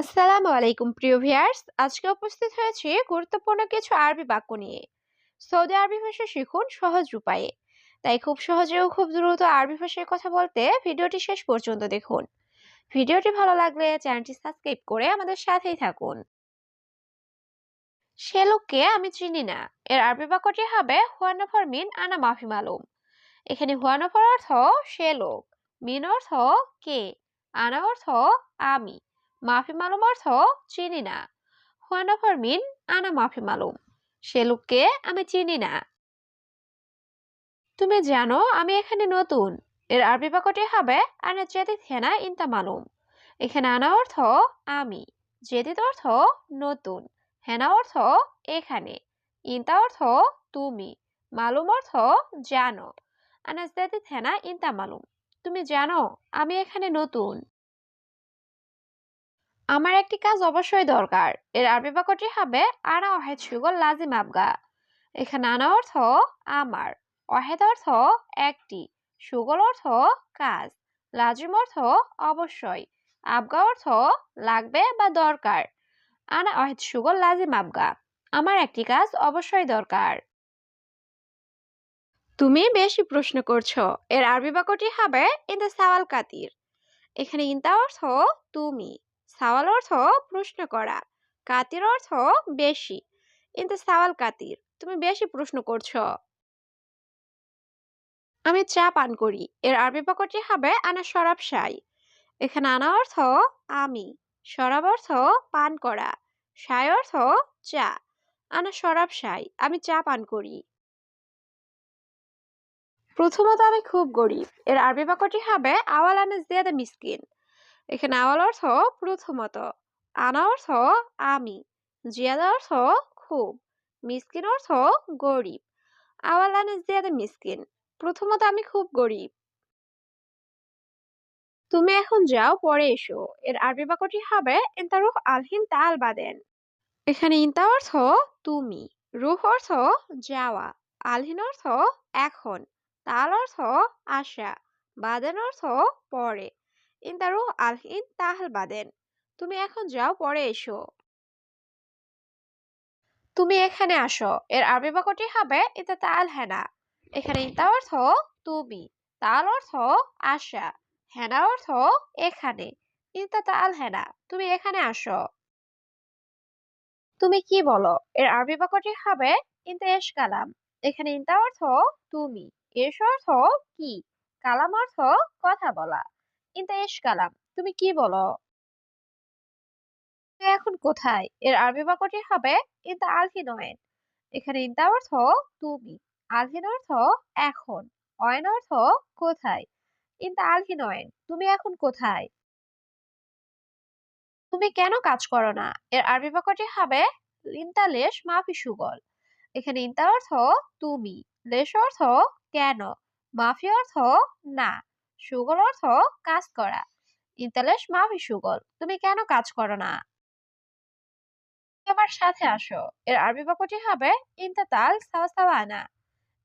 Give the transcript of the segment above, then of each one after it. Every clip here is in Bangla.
আসসালামু আলাইকুম, প্রিয় ভিয়ার্স আজকে উপস্থিত হয়েছি গুরুত্বপূর্ণ কিছু আরবি বাক্য নিয়ে। সৌদি আরবি ভাষা শিখুন সহজ উপায়ে। তাই খুব সহজে ও খুব দ্রুত আরবি ভাষায় কথা বলতে ভিডিওটি শেষ পর্যন্ত দেখুন। ভিডিওটি ভালো লাগলে চ্যানেলটি সাবস্ক্রাইব করে আমাদের সাথেই থাকুন। সে লোককে আমি চিনি না। এর আরবি বাক্যটি হবে হুয়ানফর মিন আনা মাফি মালুম। এখানে হুয়ানফর অর্থ সে লোক। মিন অর্থ কে। আনা অর্থ আমি। মাফি মালুম অর্থ চিনি না। হোয়ান হুয়ানফর মিন আনা মাফি মালুম। সে লোককে আমি চিনি না। তুমি জানো, আমি এখানে নতুন। এর আরবি বাক্যটি হবে, আনা জেদিদ হেনা ইনতা মালুম। এখানে আনা অর্থ, আমি। জেদিদ অর্থ, নতুন। হেনা অর্থ, এখানে। ইনতা অর্থ, তুমি। মালুম অর্থ, জানো। আনা জেদিদ হেনা ইনতা মালুম। তুমি জানো, আমি এখানে নতুন। আমার একটি কাজ অবশ্যই দরকার। এর আরবি বাক্যটি হবে, আনা অহেদ সুগল লাজিম আবগা। এখানে আনা অর্থ আমার। অহেদ অর্থ একটি। সুগল অর্থ কাজ। লাজিম অর্থ অবশ্যই। আবগা অর্থ লাগবে বা দরকার। আনা অহেদ সুগল লাজিম আবগা। আমার একটি কাজ অবশ্যই দরকার। তুমি বেশি প্রশ্ন করছ। এর আরবি বাক্যটি হবে ইন্দা সাওয়াল কাতির। এখানে ইন্তা অর্থ তুমি। সাওয়াল অর্থ প্রশ্ন করা, কাতির অর্থ বেশি। কিন্তু সাওয়াল কাতির, তুমি বেশি প্রশ্ন করছ। আমি চা পান করি, এর আরবি বাক্যটি হবে আনা শরাব সাই এখানে আনা অর্থ আমি শরাব অর্থ পান করা সাই অর্থ চা, আনা শরাব সাই আমি চা পান করি। প্রথমত আমি খুব গরিব, এর আরবি বাক্যটি হবে আওয়াল আনা জিয়াদা মিসকিন এখানে আওয়াল অর্থ প্রথমত, আনা অর্থ আমি, জিয়াদা অর্থ খুব, মিসকিন অর্থ গরিব। আওয়াল আনা জিয়াদা মিসকিন, প্রথমত আমি খুব গরিব। তুমি এখন যাও, পরে এসো। এর আরবি বাক্যটি হবে ইন্তারুহ আলহিন তাল বাদেন। এখানে ইন্তা অর্থ তুমি, রুহ অর্থ যাওয়া আলহিন অর্থ এখন, তাল অর্থ আশা, বাদেন অর্থ পরে। ইন্তারু আলহিন তাহাল বাদেন তুমি এখন যাও, পরে এসো। তুমি এখানে আসো। এর আরবি বাক্যটি হবে ইতা তাল হেনা। এখানে ইতা অর্থ তুমি, তাল অর্থ আশা, হেনা অর্থ এখানে। ইতা তাল হেনা, তুমি এখানে আসো। তুমি কি বলো? এর আরবি বাক্যটি হবে ইন্তা এস কালাম। এখানে ইন্তা অর্থ তুমি এস অর্থ কি, কালাম অর্থ কথা বলা। ইন্তা এস কালাম, তুমি কি বলো? এখন কোথায়? এর আরবি বাক্যটি হবে ইন্তা আলহিন অয়েন এখানে ইন্তা অর্থ তুমি আলহিন অর্থ এখন অয়েন অর্থ কোথায় ইন্তা আলহিন অয়েন তুমি এখন কোথায় তুমি কেন কাজ করো না এর আরবি বাক্যটি হবে ইন্তা লেশ মাফি সুগল এখানে ইন্তা অর্থ তুমি লেশ অর্থ কেন মাফি অর্থ না সুগল অর্থ কাজ করা। ইন্তালেশ মাফি সুগল, তুমি কেন কাজ করো না? আমার সাথে আসো। এর আরবি বাক্যটি হবে, ইন্তা তাল সাওয়া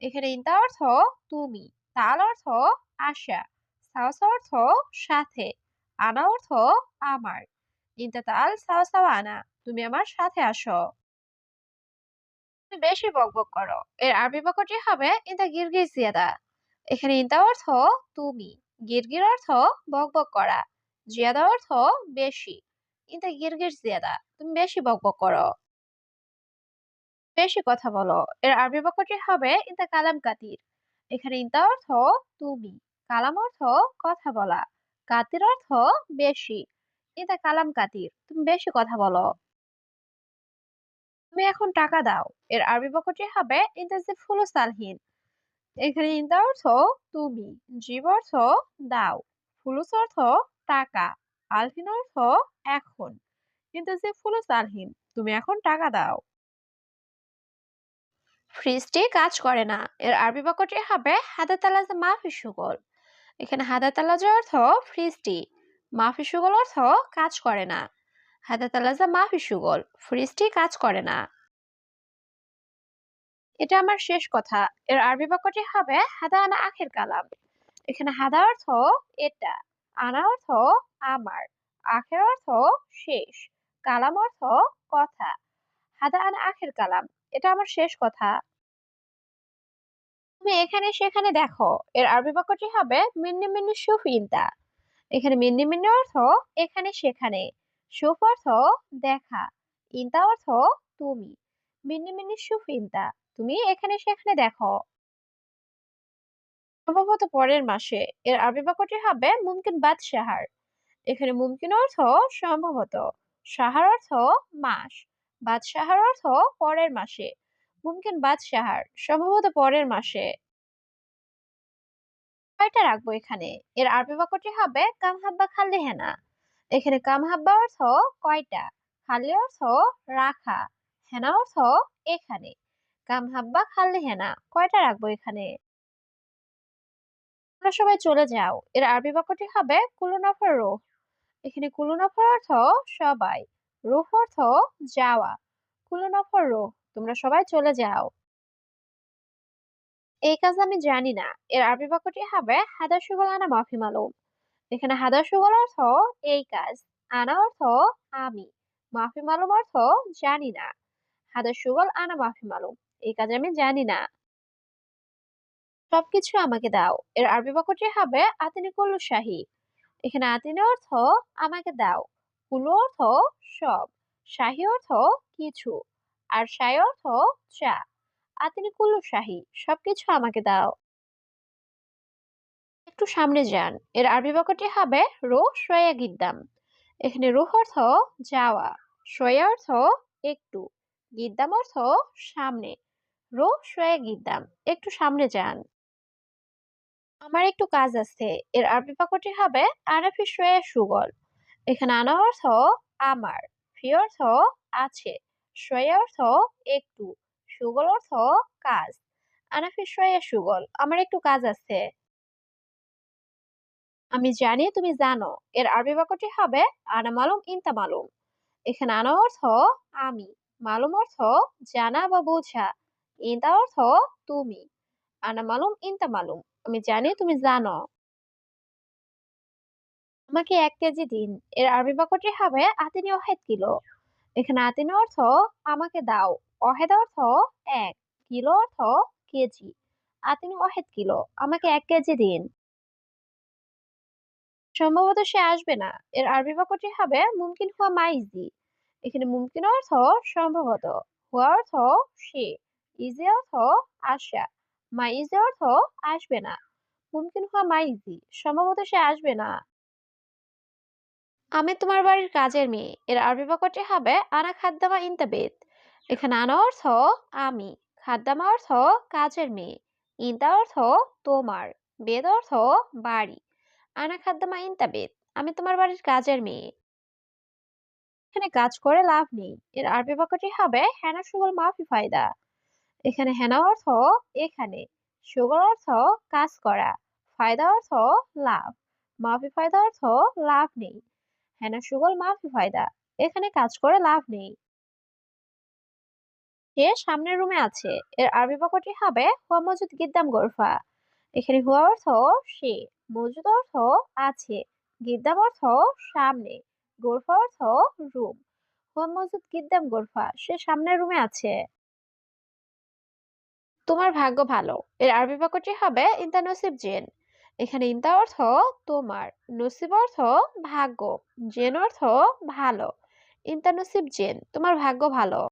এখানে ইন্তা অর্থ তুমি তাল অর্থ আশা সাওয়া অর্থ সাথে আনা অর্থ আমার ইন্তা তাল সাওয়া তুমি আমার সাথে আসো। বেশি বকবক করো। এর আরবি বাক্যটি হবে, ইন্তা গিরগির জিয়াদা এখানে ইন্তা অর্থ তুমি, গিরগির অর্থ বকবক করা, জিয়াদা অর্থ বেশি। ইন্তা গিরগির জিয়াদা, তুমি বেশি বকবক করো। বেশি কথা বলো। এর আরবি বাক্যটি হবে ইন্তা কালাম কাতির। এখানে ইন্তা অর্থ তুমি, কালাম অর্থ কথা বলা, কাতির অর্থ বেশি। ইন্তা কালাম কাতির, তুমি বেশি কথা বলো। তুমি এখন টাকা দাও। এর আরবি বাক্যটি হবে ইন্তাজিব ফুলুস আলহিন এখানে ইন্তা অর্থ তুমি। জীব অর্থ দাও, ফুলুস অর্থ টাকা আলহিন অর্থ এখন। কিন্তু যে ফুলুস আলহিন তুমি এখন টাকা দাও। ফ্রিজটি কাজ করে না। এর আরবি বাক্যটি হবে হাদাতালাজা মাফি সুগল এখানে হাদাতালাজা অর্থ ফ্রিজটি। মাফি সুগল অর্থ কাজ করে না। হাদাতালাজা মাফি সুগল ফ্রিজটি কাজ করে না। এটা আমার শেষ কথা। এর আরবি বাক্যটি হবে হাদা আনা আখের কালাম। এখানে হাদা অর্থ এটা, আনা অর্থ আমার, আখের অর্থ শেষ, কালাম অর্থ কথা। হাদা আনা আখের কালাম, এটা আমার শেষ কথা। তুমি এখানে সেখানে দেখো, এর আরবি বাক্যটি হবে মিন্নি মিন্নি ইনতা। এখানে মিন্নি মিন্নি অর্থ এখানে সেখানে, সুফ অর্থ দেখা, ইনতা অর্থ তুমি, মিন্নি মিন্নি ইনতা। তুমি এখানে সেখানে দেখো। সম্ভবত পরের মাসে। এর আরবি হবে মুমকিন বাদ সাহার এখানে মুমকিন অর্থ সম্ভবত। সাহার অর্থ মাস। বাদ সাহার অর্থ পরের মাসে। মুমকিন বাদ সাহার সম্ভবত পরের মাসে। কয়টা রাখব এখানে? এর আরবি বাক্যটি হবে কাম হাব্বা খাল্লি হেনা। এখানে কাম হাব্বা অর্থ কয়টা? খাল্লি অর্থ রাখা। হেনা অর্থ এখানে। কাম হাব্বা খাল্লি হেনা কয়টা রাখব এখানে? তোমরা সবাই চলে যাও, এর আরবি বাক্যটি হবে কুলুনাফার রোহ। এখানে কুলুনাফার অর্থ সবাই, রুহ অর্থ যাওয়া। কুলুনাফার রোহ, তোমরা সবাই চলে যাও। এই কাজ আমি জানি না, এর আরবি বাক্যটি হবে হাদা সুগল আনা মাফি মালুম। এখানে হাদা সুগল অর্থ এই কাজ, আনা অর্থ আমি, মাফি মালুম অর্থ জানি না হাদা সুগল আনা মাফি মালুম। এই কাজ আমি জানি না। সবকিছু আমাকে দাও। এর আরবি বাক্যটি হবে আতিনি কুল্লু শাহী। এখানে আতিনি অর্থ আমাকে দাও। কুল্লু অর্থ সব। শাহী অর্থ কিছু। আর শাই অর্থ চা। আতিনি কুল্লু শাহী, সবকিছু আমাকে দাও। একটু সামনে যান। এর আরবি বাক্যটি হবে রো সয়া গিদ্দাম। এখানে রুহ অর্থ যাওয়া। সয়া অর্থ একটু। গিদ্দাম অর্থ সামনে। রো সয়া গিদ্দাম একটু সামনে যান। আমার একটু কাজ আছে, এর আরবি বাক্যটি হবে আনাফি সয়া সুগল। এখানে আনা অর্থ আমার, ফি অর্থ আছে সয়া অর্থ একটু, সুগল অর্থ কাজ আনাফি সয়া সুগল, আমার একটু কাজ আছে। আমি জানি তুমি জানো, এর আরবি বাক্যটি হবে আনা মালুম ইনতা মালুম। এখানে আনা অর্থ আমি, মালুম অর্থ জানা বা বোঝা ইনতা অর্থ তুমি আনা মালুম ইনতা মালুম আমি জানি তুমি জানো। আমাকে এক কেজি দিন। এর আরবি বাক্যটি হবে আতিনি অহেদ কিলো। এখানে আতিনি অর্থ আমাকে দাও। অহেদ অর্থ এক। কিলো অর্থ কেজি। আতিনি অহেদ কিলো। আমাকে এক কেজি দিন। সম্ভবত সে আসবে না। এর আরবি বাক্যটি হবে মুমকিন হুয়া মাইজি। এখানে মুমকিন অর্থ সম্ভবত। হুয়া অর্থ সে। ইজি অর্থ আসা মাইজি অর্থ আসবে না। মুমকিন হুয়া মাইজি সম্ভবত সে আসবে না। আমি তোমার বাড়ির কাজের মেয়ে। এর আরবি বাক্যটি হবে আনা খাদ্দামা ইন্তাবেদ এখানে আনা অর্থ আমি। খাদ্দামা অর্থ কাজের মেয়ে। ইন্তা অর্থ তোমার। বেদ অর্থ বাড়ি। আনা খাদ্দামা ইন্তাবেদ আমি তোমার বাড়ির কাজের মেয়ে। এখানে কাজ করে লাভ নেই। এর আরবি বাক্যটি হবে হেনা সুগল মাফি ফায়দা। এখানে হেনা অর্থ এখানে সুগল অর্থ কাজ করা, ফায়দা অর্থ লাভ, মাফি ফায়দা অর্থ লাভ নেই। হেনা সুগল মাফি ফায়দা, এখানে কাজ করে লাভ নেই। সে সামনের রুমে আছে, এর আরবি বাক্যটি হবে হুয়া মজুদ গিদ্দাম গোরফা। এখানে হুয়া অর্থ সে, মজুদ অর্থ আছে, গিদ্দাম অর্থ সামনে, গোরফা অর্থ রুম হুয়া মজুদ গিদ্দাম গোরফা, সে সামনের রুমে আছে। তোমার ভাগ্য ভালো। এর আরবি বাক্যটি হবে ইন্দা নসিব জেন এখানে ইন্দা অর্থ তোমার, নসিব অর্থ ভাগ্য, জেন অর্থ ভালো। ইন্তা নসিব জেন তোমার ভাগ্য ভালো।